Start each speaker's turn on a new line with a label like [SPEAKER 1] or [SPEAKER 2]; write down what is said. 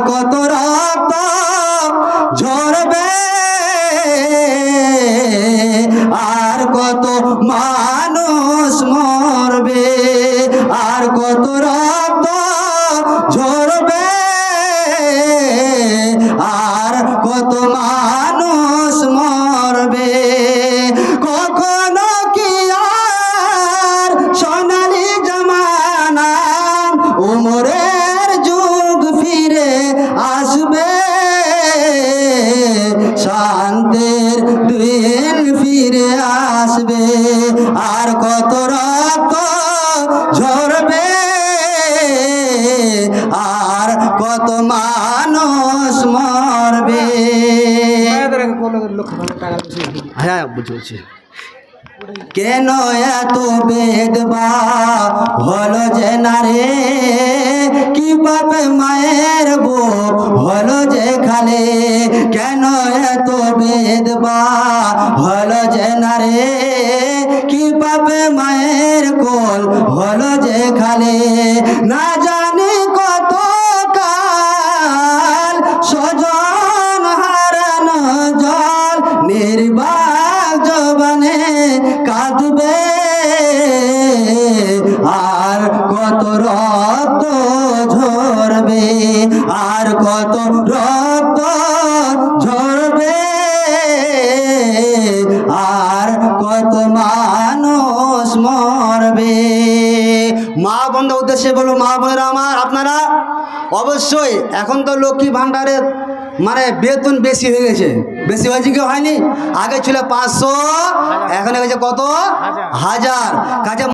[SPEAKER 1] কত রক্ত ঝরবে? আর কত মানুষ মরবে? আর কত রক্ত ঝরবে? আর কত মানুষ ফিরে আসবে। আর কত রক্ত ঝরবে আর কত মানুষ মরবে। হ্যাঁ বুঝেছি কেন এত বেদবা? হলো যে না রে কি বাপে মায়ের বুক হলো যে খালে। কেন এত বেদবা হলো যে না রে? কি বাপে মায়ের কোল হলো যে খালে? না জানি কত কাল সজন হারানো জল নির্বাক জবানে কাঁদবে। আর কত রক্ত ঝরবে, আর কত রক্ত কত মানুষ মরবে? মা বন্ধ উদ্দেশ্যে বলো মা বোনেরা আমার আপনারা? অবশ্যই এখন তো লক্ষ্মী ভাণ্ডারের মানে বেতন বেশি হয়ে গেছে। বেশি হয়েছে কেউ হয়নি? আগে ছিল পাঁচশো এখন হয়ে গেছে কত? হাজার। কাজে